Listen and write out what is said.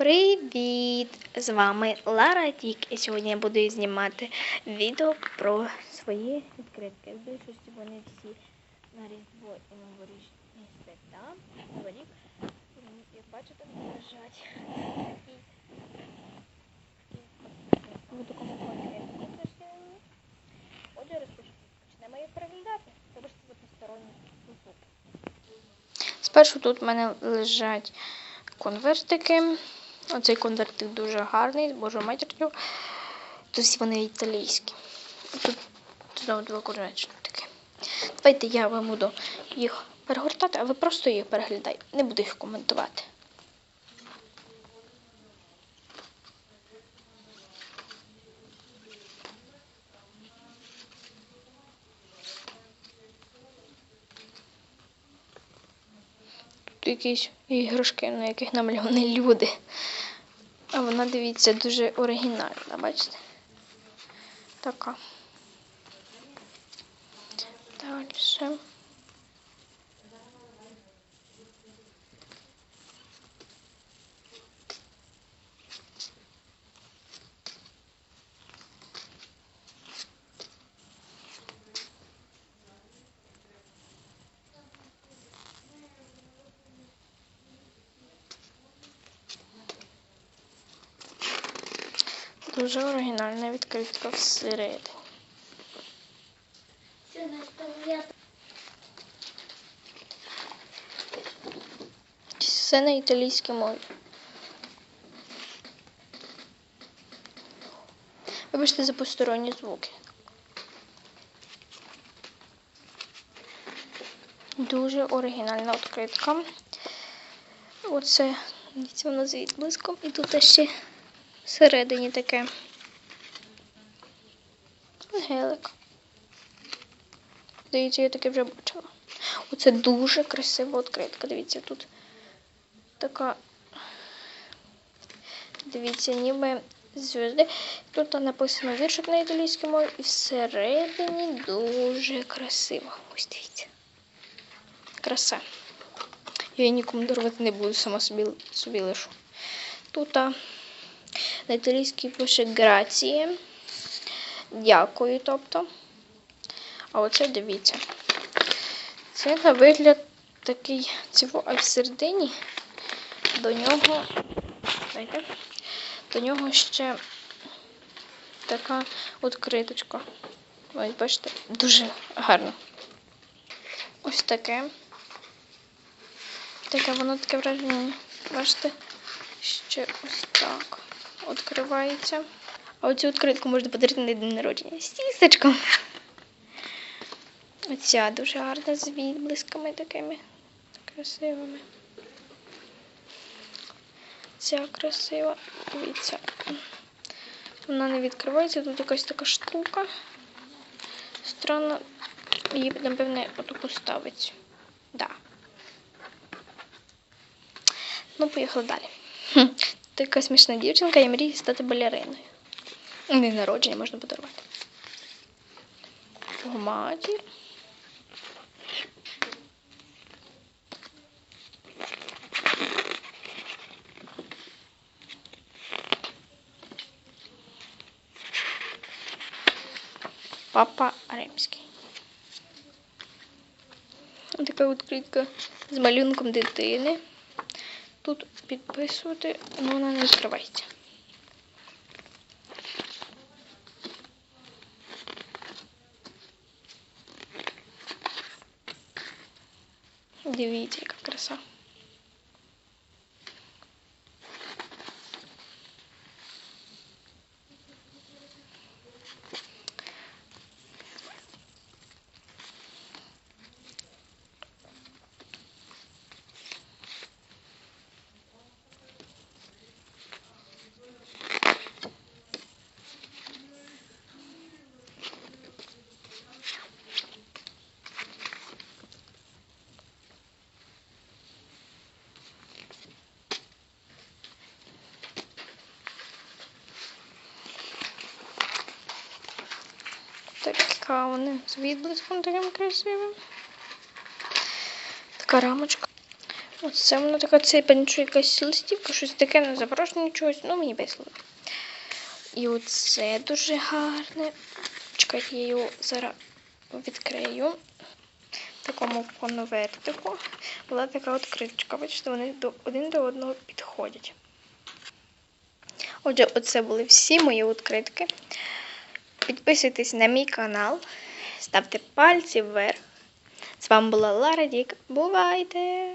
Привіт! З вами Лара Тік. І сьогодні я буду знімати відео про свої відкритки. В більшості вони всі на Різдво і новорічні свята. Новий Як бачите, лежать. Такий- В такому кольорі. Отже, розпочнемо. Почнемо їх переглядати. Вибачте за посторонній звук. Спершу тут в мене лежать конвертики. Оцей конвертик дуже гарний, з божою матір'ю. Тут всі вони італійські. Тут знову два курнички. Давайте я вам буду їх перегортати, а ви просто їх переглядайте. Не буду їх коментувати. Тут якісь іграшки, на яких намальовані люди. А вона, дивіться, дуже оригінальна, бачите? Така. Далі. Дуже оригінальна відкритка всередині. Все на італійській мові. Вибачте за посторонні звуки. Дуже оригінальна відкритка. Оце, дивіться, воно з відблиском. І тут ще всередині таке. Гелик. Дивіться, я таке вже бачила. Оце дуже красива відкритка. Дивіться, тут така. Дивіться, ніби зв'язки. Тут написано віршик на італійській мові і всередині дуже красиво. Ось дивіться. Краса. Я її нікому дарувати не буду, сама собі, собі лишу. Тут на пише грації. Дякую, тобто. А оце дивіться. Це на вигляд такий цього, а всередині до нього. Дайте, до нього ще така відкриточка. Ось, бачите, дуже гарно. Ось таке. Таке воно таке враження. Бачите? Ще ось так відкривається. А оцю відкритку можна подарити на день народження. з тістечком. Оця дуже гарна з відблисками такими красивими. Ця красива. Дивіться. Вона не відкривається, тут якась така штука. Странно. Її, напевне, оту поставить. Да. Ну, поїхали далі. Така смішна дівчинка, я мрію стати балериною. День народження можна подарувати. Матір. Папа Римський. Така відкритка з малюнком дитини. Тут підписувати, але вона не відкривається. Дивіться, яка краса. Така вони з відблиском таким красивим. Така рамочка. Оце воно така це панчу якась листівка, щось таке на запрошення чогось, ну мені весело. І оце дуже гарне. Чекайте, я його зараз відкрию. В такому конвертику була така от кришечка. Бачите, вони до, один до одного підходять. Отже, оце були всі мої відкритки. Підписуйтесь на мій канал, ставте пальці вверх. З вами була Лара Дік. Бувайте!